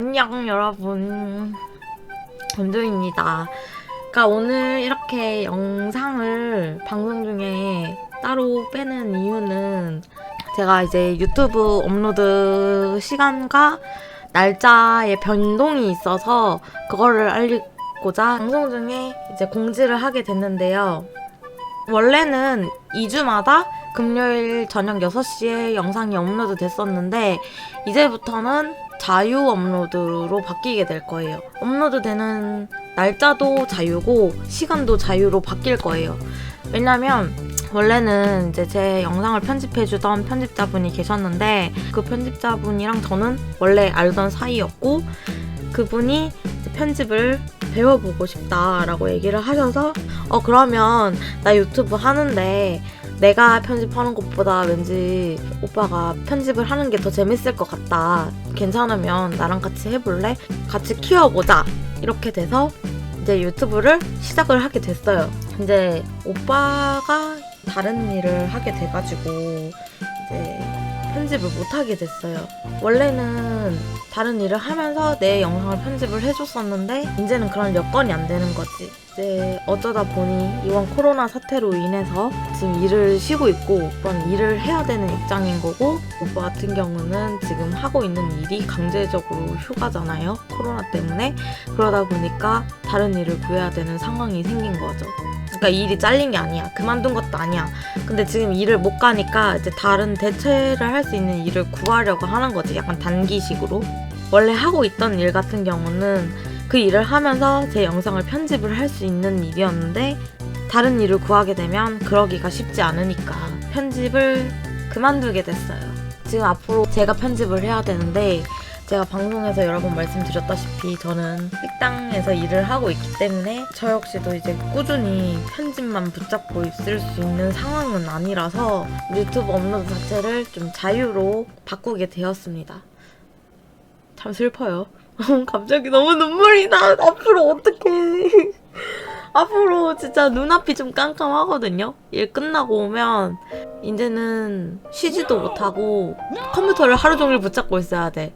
안녕 여러분. 검도입니다. 그러니까 오늘 이렇게 영상을 방송 중에 따로 빼는 이유는 제가 이제 유튜브 업로드 시간과 날짜에 변동이 있어서 그거를 알리고자 방송 중에 이제 공지를 하게 됐는데요. 원래는 2주마다 금요일 저녁 6시에 영상이 업로드 됐었는데 이제부터는 자유 업로드로 바뀌게 될 거예요. 업로드 되는 날짜도 자유고 시간도 자유로 바뀔 거예요. 왜냐면 원래는 이제 제 영상을 편집해주던 편집자분이 계셨는데 그 편집자분이랑 저는 원래 알던 사이였고 그분이 편집을 배워보고 싶다라고 얘기를 하셔서 어 그러면 나 유튜브 하는데 내가 편집하는 것보다 왠지 오빠가 편집을 하는 게 더 재밌을 것 같다. 괜찮으면 나랑 같이 해볼래? 같이 키워보자. 이렇게 돼서 이제 유튜브를 시작을 하게 됐어요. 이제 오빠가 다른 일을 하게 돼가지고 이제 편집을 못 하게 됐어요. 원래는 다른 일을 하면서 내 영상을 편집을 해줬었는데 이제는 그런 여건이 안 되는 거지. 이제 어쩌다 보니 이번 코로나 사태로 인해서 지금 일을 쉬고 있고 오빠는 일을 해야 되는 입장인 거고 오빠 같은 경우는 지금 하고 있는 일이 강제적으로 휴가잖아요. 코로나 때문에 그러다 보니까 다른 일을 구해야 되는 상황이 생긴 거죠. 그러니까 일이 잘린 게 아니야. 그만둔 것도 아니야. 근데 지금 일을 못 가니까 이제 다른 대체를 할 수 있는 일을 구하려고 하는 거지. 약간 단기식으로. 원래 하고 있던 일 같은 경우는 그 일을 하면서 제 영상을 편집을 할 수 있는 일이었는데 다른 일을 구하게 되면 그러기가 쉽지 않으니까 편집을 그만두게 됐어요. 지금 앞으로 제가 편집을 해야 되는데 제가 방송에서 여러 번 말씀드렸다시피 저는 식당에서 일을 하고 있기 때문에 저 역시도 이제 꾸준히 편집만 붙잡고 있을 수 있는 상황은 아니라서 유튜브 업로드 자체를 좀 자유로 바꾸게 되었습니다. 참 슬퍼요. 갑자기 너무 눈물이 나. 앞으로 어떡해. 앞으로 진짜 눈앞이 좀 깜깜하거든요. 일 끝나고 오면 이제는 쉬지도 못하고 컴퓨터를 하루 종일 붙잡고 있어야 돼.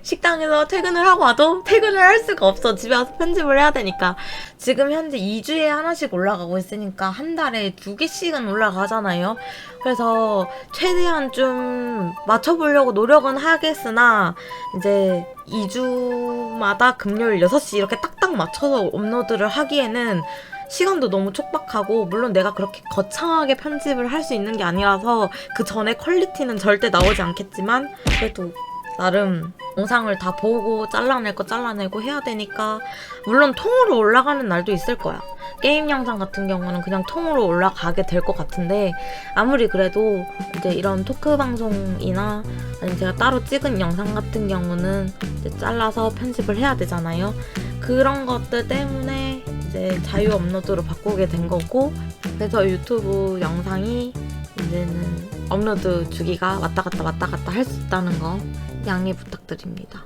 식당에서 퇴근을 하고 와도 퇴근을 할 수가 없어. 집에 와서 편집을 해야 되니까. 지금 현재 2주에 하나씩 올라가고 있으니까 한 달에 두 개씩은 올라가잖아요. 그래서 최대한 좀 맞춰보려고 노력은 하겠으나, 이제 2주마다 금요일 6시 이렇게 딱딱 맞춰서 업로드를 하기에는 시간도 너무 촉박하고 물론 내가 그렇게 거창하게 편집을 할 수 있는 게 아니라서 그 전에 퀄리티는 절대 나오지 않겠지만 그래도 나름 영상을 다 보고 잘라낼 거 잘라내고 해야 되니까 물론 통으로 올라가는 날도 있을 거야. 게임 영상 같은 경우는 그냥 통으로 올라가게 될 것 같은데 아무리 그래도 이제 이런 토크 방송이나 아니면 제가 따로 찍은 영상 같은 경우는 잘라서 편집을 해야 되잖아요. 그런 것들 때문에 이제 자유 업로드로 바꾸게 된 거고 그래서 유튜브 영상이 이제는 업로드 주기가 왔다 갔다 왔다 갔다 할 수 있다는 거 양해 부탁드립니다.